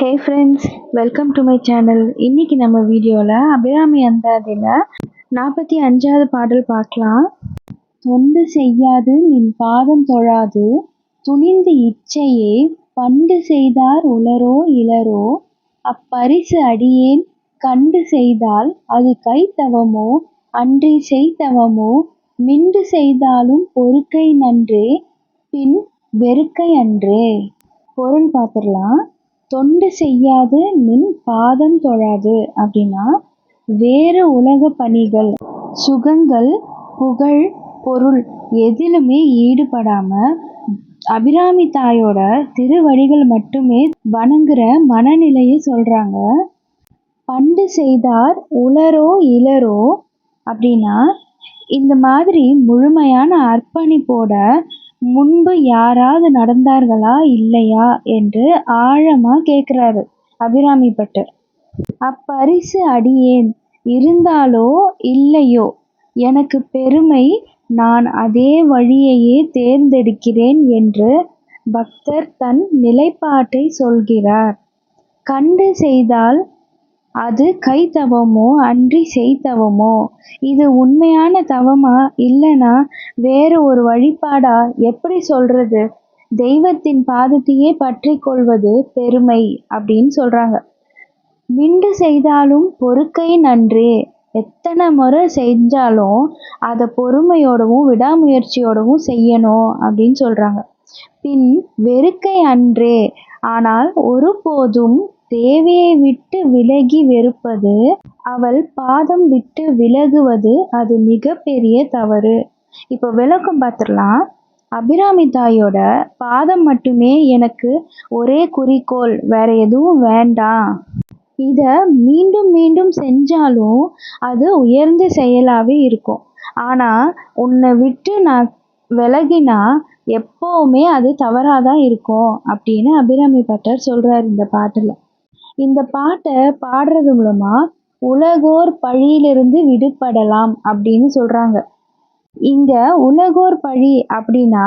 Hey friends welcome to my channel இன்னைக்கு நம்ம வீடியோவில் அபிராமி அந்தாதியில் நாற்பத்தி அஞ்சாவது பாடல் பார்க்கலாம். தொண்டு செய்யாது நின் பாதம் தொழாது. துணிந்து இச்சையே பண்டு செய்தார் உளரோ இளரோ. அப்பரிசு அடியேன் கண்டு செய்தால் அது கைத்தவமோ அன்றி செய்தவமோ மிண்டு செய்தாலும் பொறுக்கை நன்றே பின் வெறுக்கை அன்றே. பொருள் பார்த்துடலாம். தொண்டு செய்யாது நின் பாதம் தொழாது அப்படின்னா வேறு உலக பணிகள் சுகங்கள் புகழ் பொருள் எதிலுமே ஈடுபடாம அபிராமி தாயோட திருவடிகள் மட்டுமே வணங்குற மனநிலையை சொல்றாங்க. பண்டு செய்தார் உளரோ இளரோ அப்படின்னா இந்த மாதிரி முழுமையான அர்ப்பணிப்போட முன்பு யாராவது நடந்தார்களா இல்லையா என்று ஆழமா கேட்குறாரு அபிராமி பட்டர். அப்பரிசு அடியேன் இருந்தாலோ இல்லையோ? எனக்கு பெருமை நான் அதே வழியையே தேர்ந்தெடுக்கிறேன் என்று பக்தர் தன் நிலைப்பாட்டை சொல்கிறார். கண்டு செய்தால் அது கைத்தவமோ அன்றி செய்தவமோ? இது உண்மையான தவமா இல்லைனா வேறு ஒரு வழிபாடா? எப்படி சொல்றது? தெய்வத்தின் பாதத்தையே பற்றி கொள்வது பெருமை அப்படின்னு சொல்றாங்க. மிண்டு செய்தாலும் பொறுக்கை நன்றே. எத்தனை முறை செஞ்சாலும் அதை பொறுமையோடவும் விடாமுயற்சியோடவும் செய்யணும் அப்படின்னு சொல்றாங்க. பின் வெறுக்கை அன்றே. ஆனால் ஒருபோதும் தேவியை விட்டு விலகி வெறுப்பது அவள் பாதம் விட்டு விலகுவது அது மிகப்பெரிய தவறு. இப்போ விளக்கம் பார்த்துடலாம் அபிராமி தாயோட பாதம் மட்டுமே எனக்கு ஒரே குறிக்கோள் வேற எதுவும் வேண்டாம். இதை மீண்டும் மீண்டும் செஞ்சாலும் அது உயர்ந்த செயலாகவே இருக்கும். ஆனால் உன்னை விட்டு நான் விலகினா எப்போவுமே அது தவறாக தான் இருக்கும் அப்படின்னு அபிராமி பட்டர் சொல்கிறார் இந்த பாட்டில். இந்த பாட்டை பாடுறது மூலமா உலகோர் பழியிலிருந்து விடுபடலாம் அப்படின்னு சொல்றாங்க. இங்க உலகோர் பழி அப்படின்னா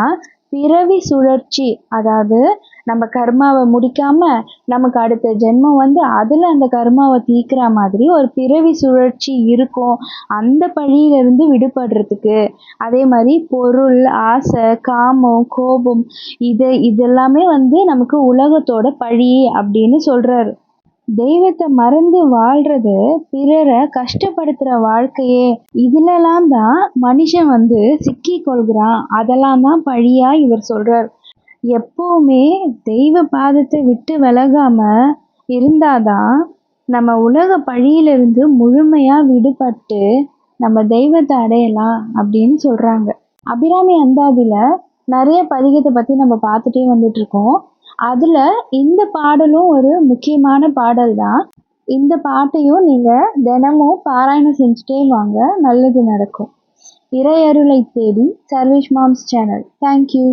பிறவி சுழற்சி. அதாவது நம்ம கர்மாவை முடிக்காம நமக்கு அடுத்த ஜென்மம் வந்து அதில் அந்த கர்மாவை தீக்கிற மாதிரி ஒரு பிறவி சுழற்சி இருக்கும். அந்த பழியிலிருந்து விடுபடுறதுக்கு. அதே மாதிரி பொருள் ஆசை காமம் கோபம் இது இதெல்லாமே வந்து நமக்கு உலகத்தோட பழி அப்படின்னு சொல்கிறாரு தெய்வத்தை மறந்து வாழ்றது பிறரை கஷ்டப்படுத்துகிற வாழ்க்கையே. இதுலலாம் தான் மனுஷன் வந்து சிக்கி கொள்கிறான். அதெல்லாம் தான் பழியா இவர் சொல்றார். எப்போவுமே தெய்வ பாதத்தை விட்டு விலகாம இருந்தாதான் நம்ம உலக பழியிலிருந்து முழுமையா விடுபட்டு நம்ம தெய்வத்தை அடையலாம் அப்படின்னு சொல்றாங்க. அபிராமி அந்தாதியில நிறைய பதிகத்தை பத்தி நம்ம பார்த்துட்டே வந்துட்டு இருக்கோம். அதில் இந்த பாடலும் ஒரு முக்கியமான பாடல் தான். இந்த பாட்டையும் நீங்கள் தினமும் பாராயணம் செஞ்சுட்டே வாங்க. நல்லது நடக்கும். இறையருளை தேடி சர்வேஷ் மாம்ஸ் சேனல். தேங்க்யூ